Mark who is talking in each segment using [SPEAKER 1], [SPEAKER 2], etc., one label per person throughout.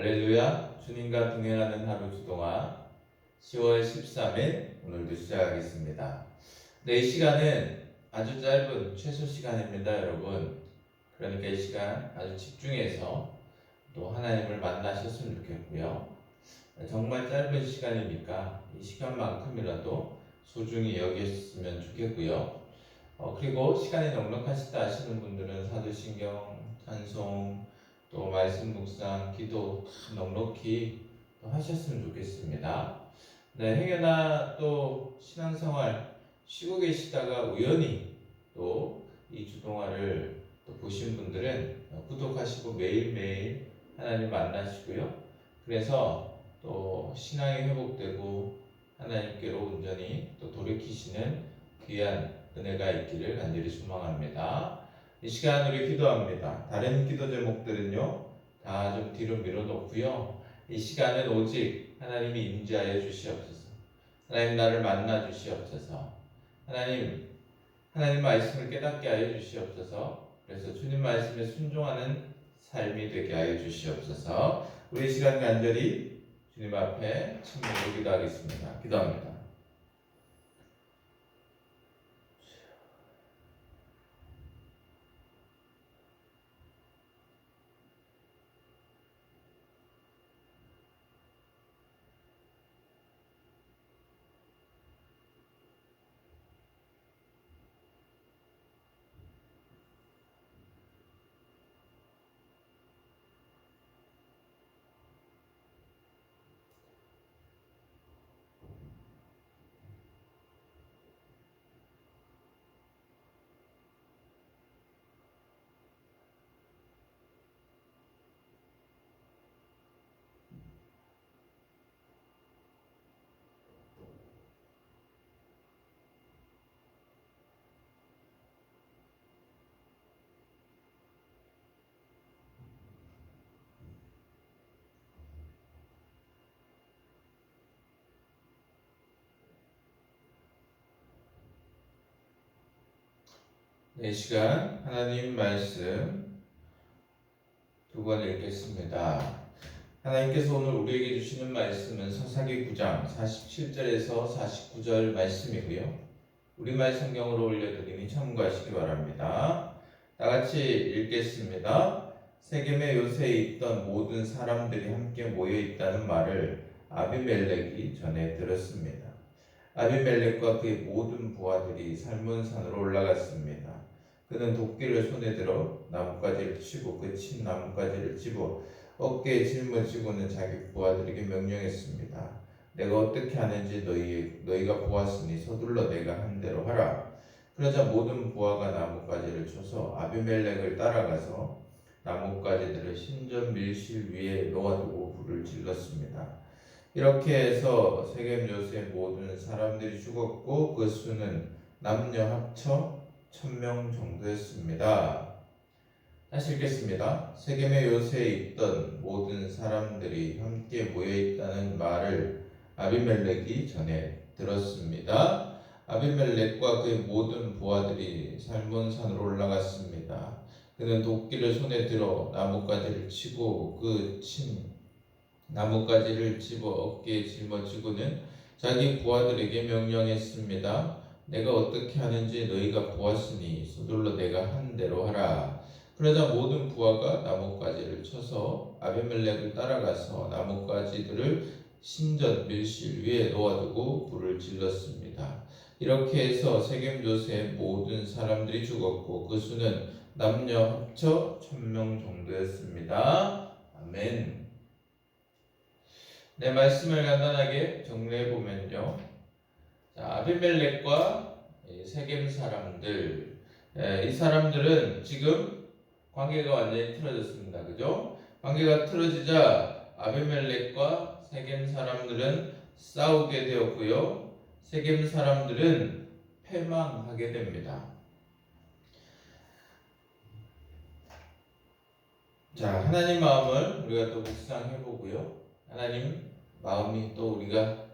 [SPEAKER 1] 할렐루야 주님과 동행하는 하루 주동안 10월 13일 오늘도 시작하겠습니다. 네, 이 시간은 아주 짧은 최소 시간입니다, 여러분. 그러니까 이 시간 아주 집중해서 또 하나님을 만나셨으면 좋겠고요. 정말 짧은 시간이니까 이 시간만큼이라도 소중히 여겼으면 좋겠고요. 어, 그리고 시간이 넉넉하시다 하시는 분들은 사도신경, 찬송, 또 말씀 묵상, 기도 다 넉넉히 또 하셨으면 좋겠습니다. 네, 행여나 또 신앙생활 쉬고 계시다가 우연히 또 이 주동화를 또 보신 분들은 구독하시고 매일매일 하나님 만나시고요. 그래서 또 신앙이 회복되고 하나님께로 온전히 또 돌이키시는 귀한 은혜가 있기를 간절히 소망합니다. 이 시간 우리 기도합니다. 다른 기도 제목들은요, 다 좀 뒤로 밀어놓고요. 이 시간은 오직 하나님이 임재하여 주시옵소서. 하나님 나를 만나 주시옵소서. 하나님, 하나님 말씀을 깨닫게 하여 주시옵소서. 그래서 주님 말씀에 순종하는 삶이 되게 하여 주시옵소서. 우리 시간 간절히 주님 앞에 침묵으로 기도하겠습니다. 기도합니다. 네, 이 시간 하나님 말씀 두 번 읽겠습니다. 하나님께서 오늘 우리에게 주시는 말씀은 서사기 9장 47절에서 49절 말씀이고요. 우리말 성경으로 올려드리니 참고하시기 바랍니다. 다 같이 읽겠습니다. 세겜의 요새에 있던 모든 사람들이 함께 모여 있다는 말을 아비멜렉이 전해 들었습니다. 아비멜렉과 그의 모든 부하들이 살문산으로 올라갔습니다. 그는 도끼를 손에 들어 나뭇가지를 치고 그 친 나뭇가지를 집어 어깨에 짊어지고는 자기 부하들에게 명령했습니다. 내가 어떻게 하는지 너희 너희가 보았으니 서둘러 내가 한 대로 하라. 그러자 모든 부하가 나뭇가지를 쳐서 아비멜렉을 따라가서 나뭇가지들을 신전 밀실 위에 놓아두고 불을 질렀습니다. 이렇게 해서 세겜 요새 모든 사람들이 죽었고 그 수는 남녀 합쳐 천명 정도였습니다. 다시 읽겠습니다. 세겜의 요새에 있던 모든 사람들이 함께 모여 있다는 말을 아비멜렉이 전해 들었습니다. 아비멜렉과 그의 모든 부하들이 살몬 산으로 올라갔습니다. 그는 도끼를 손에 들어 나뭇가지를 치고 그 친 나뭇가지를 집어 어깨에 짊어지고는 자기 부하들에게 명령했습니다. 내가 어떻게 하는지 너희가 보았으니 서둘러 내가 한 대로 하라. 그러자 모든 부하가 나뭇가지를 쳐서 아비멜렉을 따라가서 나뭇가지들을 신전 밀실 위에 놓아두고 불을 질렀습니다. 이렇게 해서 세겜 요새 모든 사람들이 죽었고 그 수는 남녀 합쳐 천명 정도였습니다. 아멘. 네 말씀을 간단하게 정리해 보면요. 자, 아비멜렉과 세겜 사람들, 에, 이 사람들은 지금 관계가 완전히 틀어졌습니다. 그죠? 관계가 틀어지자 아비멜렉과 세겜 사람들은 싸우게 되었고요. 세겜 사람들은 패망하게 됩니다. 자, 하나님 마음을 우리가 또 묵상해 보고요. 하나님 마음이 또 우리가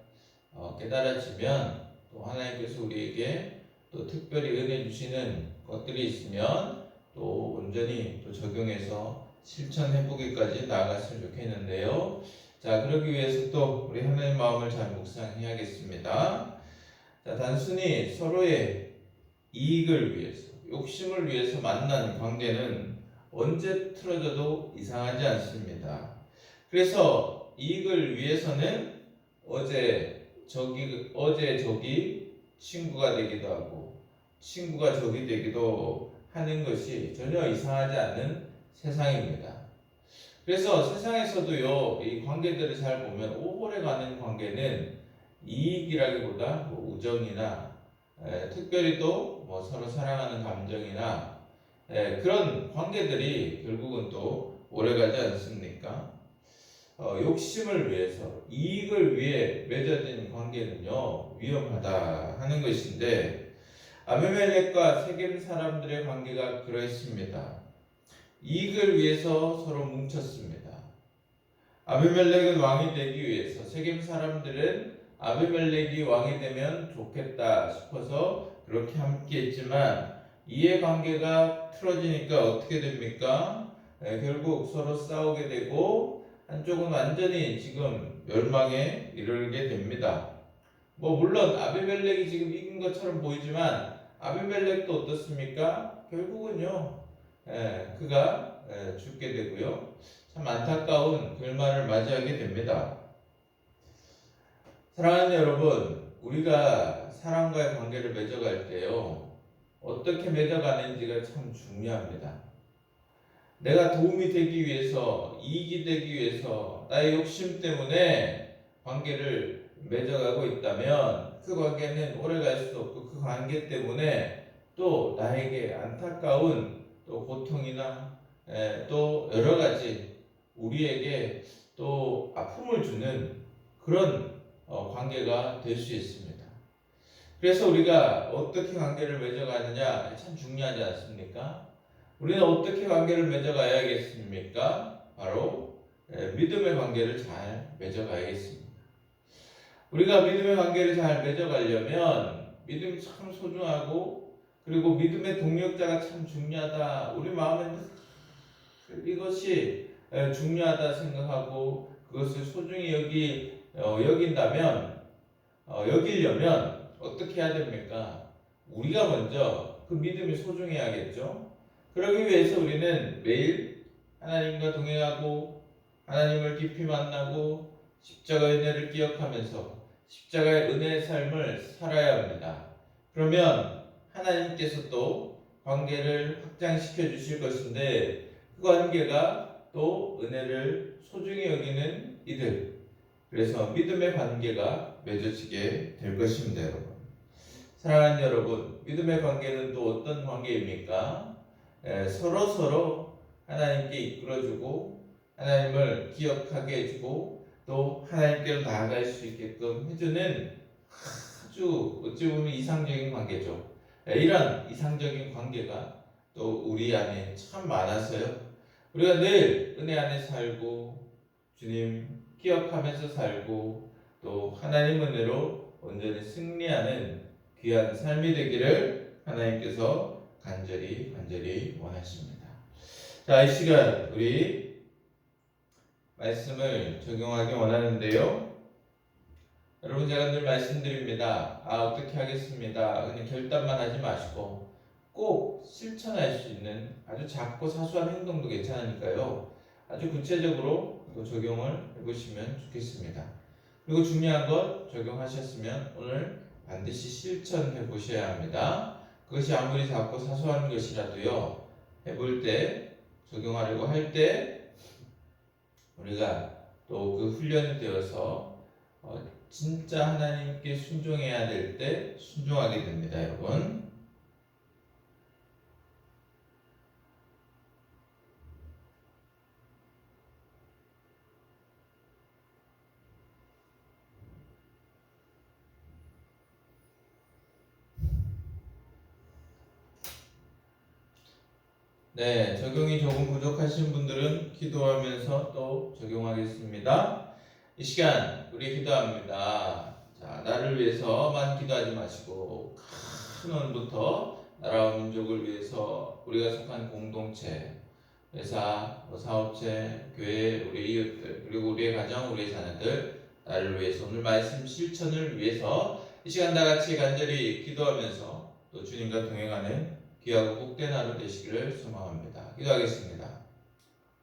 [SPEAKER 1] 어, 깨달아지면 또 하나님께서 우리에게 또 특별히 은혜 주시는 것들이 있으면 또 온전히 또 적용해서 실천해 보기까지 나아갔으면 좋겠는데요. 자, 그러기 위해서 또 우리 하나님 마음을 잘 묵상해야겠습니다. 자, 단순히 서로의 이익을 위해서, 욕심을 위해서 만난 관계는 언제 틀어져도 이상하지 않습니다. 그래서 이익을 위해서는 어제 저기 어제 저기 친구가 되기도 하고 친구가 적이 되기도 하는 것이 전혀 이상하지 않는 세상입니다. 그래서 세상에서도요 이 관계들을 잘 보면 오래 가는 관계는 이익이라기보다 뭐 우정이나 에, 특별히 또 뭐 서로 사랑하는 감정이나 에, 그런 관계들이 결국은 또 오래가지 않습니까? 어, 욕심을 위해서 이익을 위해 맺어진 관계는요 위험하다 하는 것인데 아비멜렉과 세겜 사람들의 관계가 그러했습니다. 이익을 위해서 서로 뭉쳤습니다. 아비멜렉은 왕이 되기 위해서 세겜 사람들은 아비멜렉이 왕이 되면 좋겠다 싶어서 그렇게 함께했지만 이해관계가 틀어지니까 어떻게 됩니까? 에, 결국 서로 싸우게 되고 한쪽은 완전히 지금 멸망에 이르게 됩니다. 뭐 물론 아비멜렉이 지금 이긴 것처럼 보이지만 아비멜렉도 어떻습니까? 결국은요, 에, 그가 에, 죽게 되고요. 참 안타까운 결말을 맞이하게 됩니다. 사랑하는 여러분, 우리가 사람과의 관계를 맺어갈 때요, 어떻게 맺어가는지가 참 중요합니다. 내가 도움이 되기 위해서, 이익이 되기 위해서, 나의 욕심 때문에 관계를 맺어가고 있다면, 그 관계는 오래 갈수 없고, 그 관계 때문에 또 나에게 안타까운 또 고통이나 에, 또 여러 가지 우리에게 또 아픔을 주는 그런 어, 관계가 될 수 있습니다. 그래서 우리가 어떻게 관계를 맺어가느냐 참 중요하지 않습니까? 우리는 어떻게 관계를 맺어가야겠습니까? 바로 예, 믿음의 관계를 잘 맺어가야겠습니다. 우리가 믿음의 관계를 잘 맺어가려면 믿음이 참 소중하고 그리고 믿음의 동력자가 참 중요하다. 우리 마음에 이것이 예, 중요하다 생각하고 그것을 소중히 여기 어, 여긴다면 어, 여기려면 어떻게 해야 됩니까? 우리가 먼저 그 믿음이 소중해야겠죠. 그러기 위해서 우리는 매일 하나님과 동행하고 하나님을 깊이 만나고 십자가의 은혜를 기억하면서 십자가의 은혜의 삶을 살아야 합니다. 그러면 하나님께서 또 관계를 확장시켜 주실 것인데 그 관계가 또 은혜를 소중히 여기는 이들 그래서 믿음의 관계가 맺어지게 될 것입니다, 여러분. 사랑하는 여러분, 믿음의 관계는 또 어떤 관계입니까? 에, 서로 서로 하나님께 이끌어주고 하나님을 기억하게 해주고 또 하나님께로 나아갈 수 있게끔 해주는 아주 어찌 보면 이상적인 관계죠. 에, 이런 이상적인 관계가 또 우리 안에 참 많아서요. 우리가 늘 은혜 안에 살고 주님 기억하면서 살고 또 하나님 은혜로 온전히 승리하는 귀한 삶이 되기를 하나님께서 간절히 간절히 원하십니다. 자, 이 시간 우리 말씀을 적용하기 원하는데요. 여러분 제가 늘 말씀드립니다. 아 어떻게 하겠습니다. 그냥 결단만 하지 마시고 꼭 실천할 수 있는 아주 작고 사소한 행동도 괜찮으니까요. 아주 구체적으로 또 적용을 해보시면 좋겠습니다. 그리고 중요한 것 적용하셨으면 오늘 반드시 실천해 보셔야 합니다. 그것이 아무리 작고 사소한 것이라도요, 해볼 때, 적용하려고 할 때, 우리가 또 그 훈련이 되어서 어, 진짜 하나님께 순종해야 될 때 순종하게 됩니다, 여러분. 네, 적용이 조금 부족하신 분들은 기도하면서 또 적용하겠습니다. 이 시간 우리 기도합니다. 자, 나를 위해서만 기도하지 마시고 큰 오늘부터 나라와 민족을 위해서 우리가 속한 공동체, 회사, 뭐 사업체, 교회, 우리 이웃들, 그리고 우리의 가정, 우리의 자녀들, 나를 위해서 오늘 말씀 실천을 위해서 이 시간 다 같이 간절히 기도하면서 또 주님과 동행하는 귀하고 복된 하루 되시기를 소망합니다. 기도하겠습니다.